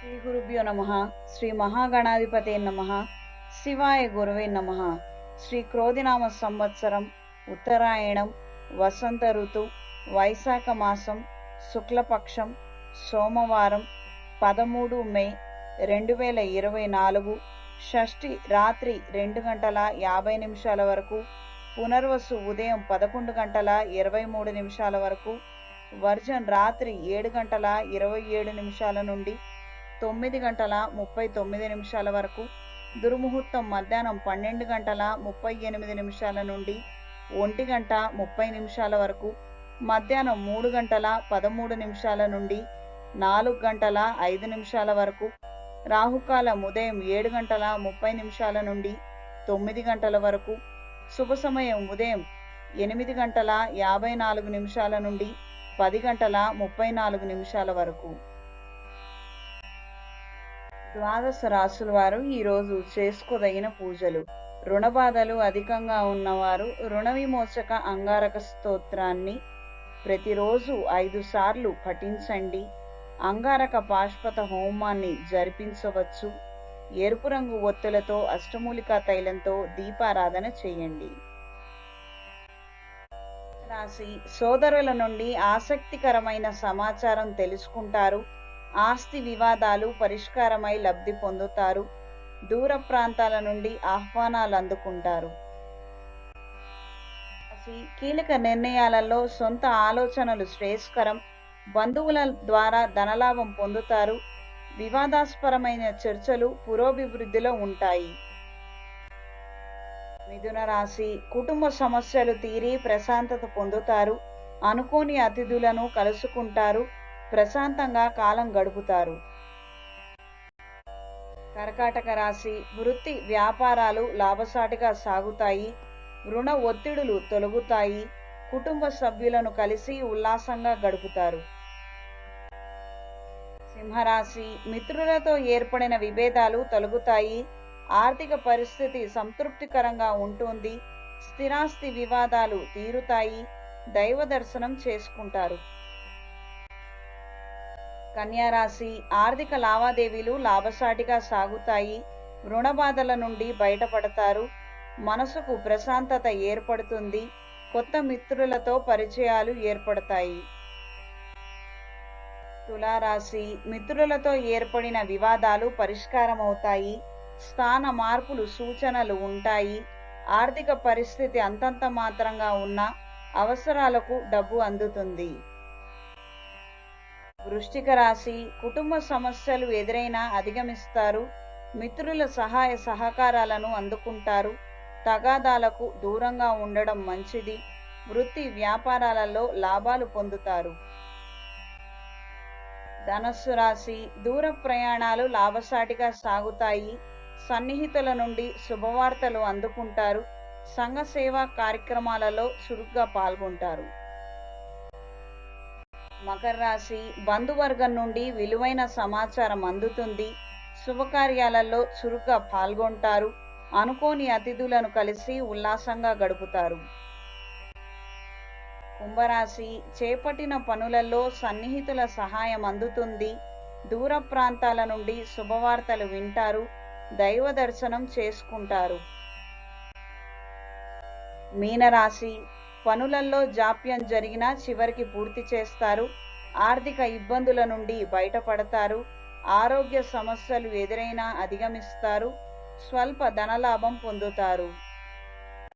శ్రీ గురుభ్యో నమ. శ్రీ మహాగణాధిపతే నమ. శివాయ గురువే నమ. శ్రీ క్రోధినామ సంవత్సరం ఉత్తరాయణం వసంత ఋతు వైశాఖ మాసం శుక్లపక్షం సోమవారం పదమూడు మే రెండు వేల ఇరవై నాలుగు షష్ఠి రాత్రి రెండు గంటల యాభై నిమిషాల వరకు పునర్వసు ఉదయం పదకొండు గంటల ఇరవై మూడు నిమిషాల వరకు వర్జన్ రాత్రి ఏడు గంటల ఇరవై ఏడు నిమిషాల నుండి తొమ్మిది గంటల ముప్పై తొమ్మిది నిమిషాల వరకు దుర్ముహూర్తం మధ్యాహ్నం పన్నెండు గంటల ముప్పై ఎనిమిది నిమిషాల నుండి ఒంటి గంట ముప్పై నిమిషాల వరకు మధ్యాహ్నం మూడు గంటల పదమూడు నిమిషాల నుండి నాలుగు గంటల ఐదు నిమిషాల వరకు రాహుకాలం ఉదయం ఏడు గంటల ముప్పై నిమిషాల నుండి తొమ్మిది గంటల వరకు శుభ సమయం ఉదయం ఎనిమిది గంటల యాభై నాలుగు నిమిషాల నుండి పది గంటల ముప్పై నాలుగు నిమిషాల వరకు. ద్వాదశ రాసుల వారు ఈరోజు చేసుకోదగిన పూజలు. రుణ బాధలు అధికంగా ఉన్నవారు రుణ విమోచక అంగారక స్తోత్రాన్ని ప్రతిరోజు ఐదు సార్లు పఠించండి. అంగారక పాష్పత హోమాన్ని జరిపించవచ్చు. ఎరుపు రంగు ఒత్తులతో అష్టమూలికా తైలంతో దీపారాధన చేయండి. రాశి సోదరుల నుండి ఆసక్తికరమైన సమాచారం తెలుసుకుంటారు. ఆస్తి వివాదాలు పరిష్కారమై లబ్ధి పొందుతారు. దూర ప్రాంతాల నుండి ఆహ్వానాలు అందుకుంటారు. కీలక నిర్ణయాలలో సొంత ఆలోచనలు శ్రేయస్కరం. బంధువుల ద్వారా ధనలాభం పొందుతారు. వివాదాస్పరమైన చర్చలు పురోభివృద్ధిలో ఉంటాయి. మిథున రాశి కుటుంబ సమస్యలు తీరి ప్రశాంతత పొందుతారు. అనుకోని అతిథులను కలుసుకుంటారు. ప్రశాంతంగా కాలం గడుపుతారు. కర్కాటక రాశి వృత్తి వ్యాపారాలు లాభసాటిగా సాగుతాయి. రుణ ఒత్తిడులు తొలగుతాయి. కుటుంబ సభ్యులను కలిసి ఉల్లాసంగా గడుపుతారు. సింహరాశి మిత్రులతో ఏర్పడిన విభేదాలు తొలగుతాయి. ఆర్థిక పరిస్థితి సంతృప్తికరంగా ఉంటుంది. స్థిరాస్తి వివాదాలు తీరుతాయి. దైవ దర్శనం చేసుకుంటారు. కన్యారాశి ఆర్థిక లావాదేవీలు లాభసాటిగా సాగుతాయి. రుణ బాధల నుండి బయటపడతారు. మనసుకు ప్రశాంతత ఏర్పడుతుంది. కొత్త మిత్రులతో పరిచయాలు ఏర్పడతాయి. తులారాశి మిత్రులతో ఏర్పడిన వివాదాలు పరిష్కారమవుతాయి. స్థాన మార్పులు సూచనలు ఉంటాయి. ఆర్థిక పరిస్థితి అంతంత మాత్రంగా ఉన్న అవసరాలకు డబ్బు అందుతుంది. వృష్టిక రాశి కుటుంబ సమస్యలు ఎదురైనా అధిగమిస్తారు. మిత్రుల సహాయ సహకారాలను అందుకుంటారు. తగాదాలకు దూరంగా ఉండడం మంచిది. వృత్తి వ్యాపారాలలో లాభాలు పొందుతారు. ధనస్సు రాశి దూర ప్రయాణాలు లాభసాటిగా సాగుతాయి. సన్నిహితుల నుండి శుభవార్తలు అందుకుంటారు. సంఘ సేవా కార్యక్రమాలలో చురుగ్గా పాల్గొంటారు. మకర రాశి బంధువర్గం నుండి విలువైన సమాచారం అందుతుంది. శుభకార్యాలలో చురుగ్గా పాల్గొంటారు. అనుకోని అతిథులను కలిసి ఉల్లాసంగా గడుపుతారు. కుంభరాశి చేపట్టిన పనులలో సన్నిహితుల సహాయం అందుతుంది. దూర ప్రాంతాల నుండి శుభవార్తలు వింటారు. దైవ దర్శనం చేసుకుంటారు. మీనరాశి పనులలో జాప్యం జరిగినా చివరికి పూర్తి చేస్తారు. ఆర్థిక ఇబ్బందుల నుండి బయటపడతారు. ఆరోగ్య సమస్యలు ఎదురైనా అధిగమిస్తారు. స్వల్ప ధనలాభం పొందుతారు.